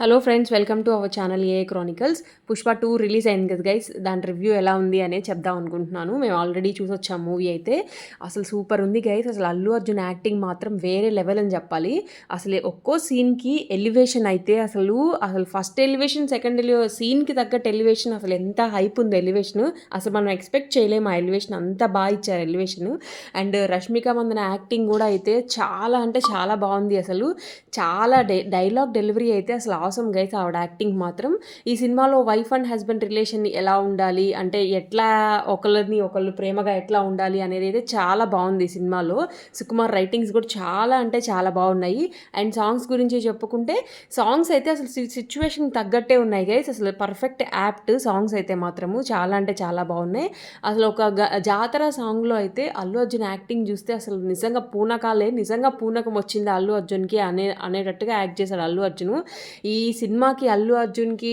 Hello friends welcome to our channel A chronicles Pushpa two release అయింది కదా guys దాని review ఎలా ఉంది అనే చెప్దాం అనుకుంటున్నాను. మేము ఆల్రెడీ చూసి వచ్చాం మూవీ అయితే. అసలు సూపర్ ఉంది గైస్ అసలు అల్లు అర్జున్ యాక్టింగ్ మాత్రం వేరే లెవెల్ అని చెప్పాలి. అసలు ఒక్కో సీన్కి ఎలివేషన్ అయితే అసలు అసలు ఫస్ట్ ఎలివేషన్ సెకండ్ ఎలివే సీన్కి తగ్గట్టు ఎలివేషన్ అసలు ఎంత హైప్ ఉంది ఎలివేషన్ అసలు మనం ఎక్స్పెక్ట్ చేయలేము ఆ ఎలివేషన్ అంత బాగా ఇచ్చారు elevation and Rashmika Mandanna acting కూడా అయితే చాలా అంటే చాలా బాగుంది అసలు. చాలా డై డైలాగ్ డెలివరీ అయితే అసలు కోసం గైస్ ఆవిడ యాక్టింగ్ మాత్రం ఈ సినిమాలో వైఫ్ అండ్ హస్బెండ్ రిలేషన్ ఎలా ఉండాలి? అంటే ఎట్లా ఒకళ్ళని ఒకళ్ళు ప్రేమగా ఎట్లా ఉండాలి అనేది అయితే చాలా బాగుంది ఈ సినిమాలో. సుకుమార్ రైటింగ్స్ కూడా చాలా అంటే చాలా బాగున్నాయి. అండ్ సాంగ్స్ గురించి చెప్పుకుంటే సాంగ్స్ అయితే అసలు సిచ్యువేషన్ తగ్గట్టే ఉన్నాయి గైస్. అసలు పర్ఫెక్ట్ యాప్ట్ సాంగ్స్ అయితే మాత్రము చాలా అంటే చాలా బాగున్నాయి. అసలు ఒక జాతర సాంగ్లో అయితే అల్లు అర్జున్ యాక్టింగ్ చూస్తే అసలు నిజంగా పూనకాలే నిజంగా పూనకం వచ్చింది అల్లు అర్జున్కి అనే అనేటట్టుగా యాక్ట్ చేశాడు అల్లు అర్జున్. ఈ ఈ సినిమాకి అల్లు అర్జున్కి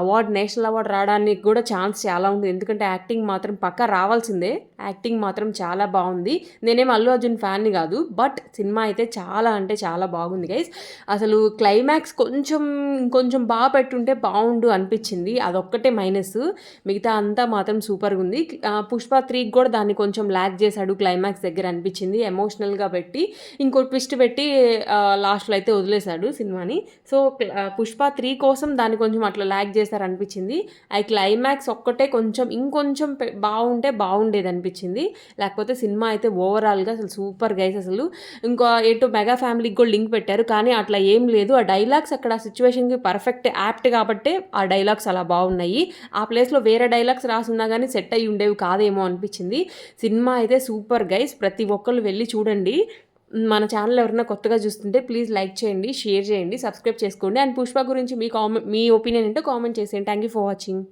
అవార్డ్ నేషనల్ అవార్డ్ రావడానికి కూడా ఛాన్స్ చాలా ఉంది. ఎందుకంటే యాక్టింగ్ మాత్రం పక్క రావాల్సిందే. యాక్టింగ్ మాత్రం చాలా బాగుంది. నేనేం అల్లు అర్జున్ ఫ్యాన్ని కాదు బట్ సినిమా అయితే చాలా అంటే చాలా బాగుంది గైస్. అసలు క్లైమాక్స్ కొంచెం ఇంకొంచెం బాగా పెట్టుంటే బాగుండు అనిపించింది. అదొక్కటే మైనస్. మిగతా అంతా మాత్రం సూపర్గా ఉంది. పుష్ప త్రీకి కూడా దాన్ని కొంచెం ల్యాక్ చేశాడు క్లైమాక్స్ దగ్గర అనిపించింది. ఎమోషనల్గా పెట్టి ఇంకో ట్విస్ట్ పెట్టి లాస్ట్లో అయితే వదిలేశాడు సినిమాని. సో పుష్ప త్రీ కోసం దాన్ని కొంచెం అట్లా ల్యాక్ చేశారు అనిపించింది ఆ క్లైమాక్స్ ఒక్కటే కొంచెం ఇంకొంచెం పె- బాగుంటే బాగుండేది అనిపించింది. లేకపోతే సినిమా అయితే ఓవరాల్గా అసలు సూపర్ గైస్ అసలు. ఇంకో ఏంటో మెగా ఫ్యామిలీకి కూడా లింక్ పెట్టారు. కానీ అట్లా ఏం లేదు. ఆ డైలాగ్స్ అక్కడ ఆ సిచ్యువేషన్కి పర్ఫెక్ట్ యాప్ట్ కాబట్టే ఆ డైలాగ్స్ అలా బాగున్నాయి. ఆ ప్లేస్లో వేరే డైలాగ్స్ రాసున్నా కానీ సెట్ అయ్యి ఉండేవి కాదేమో అనిపించింది. సినిమా అయితే సూపర్ గైస్. ప్రతి ఒక్కళ్ళు వెళ్ళి చూడండి. మన ఛానల్ ఎవరైనా కొత్తగా చూస్తుంటే ప్లీజ్ లైక్ చేయండి షేర్ చేయండి సబ్స్క్రైబ్ చేసుకోండి. అండ్ పుష్ప గురించి మీ కామెంట్ మీ ఒపీనియన్ ఏంటో కామెంట్ చేసేయండి. Thank you for watching